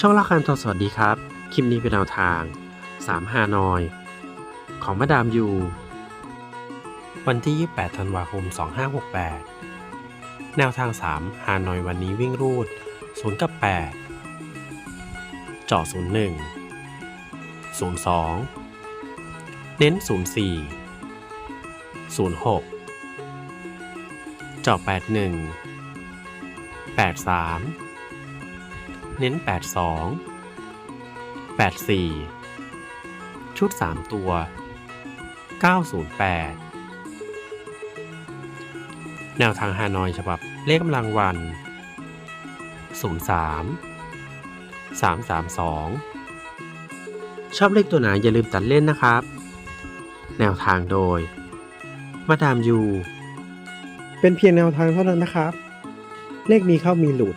ช่องละคันทอสวัสดีครับ คลิปนี้เป็นแนวทาง 3 ฮานอย ของมาดามยู วันที่ 28 ธันวาคม 2568 แนวทาง 3 ฮานอยวันนี้วิ่งรูด 0 กับ 8 เจาะ 01 02 เน้น 04 06 เจาะ 81 83 เน้น 82 84 ชุด 3 ตัว 908 แนวทางฮานอยฉบับเลขกำลังวัน 03 332 ชอบเลขตัวไหนอย่าลืมตัดเล่นนะครับ แนวทางโดย มาดามยู เป็นเพียงแนวทางเท่านั้นนะครับ เลขมีเข้ามีหลุด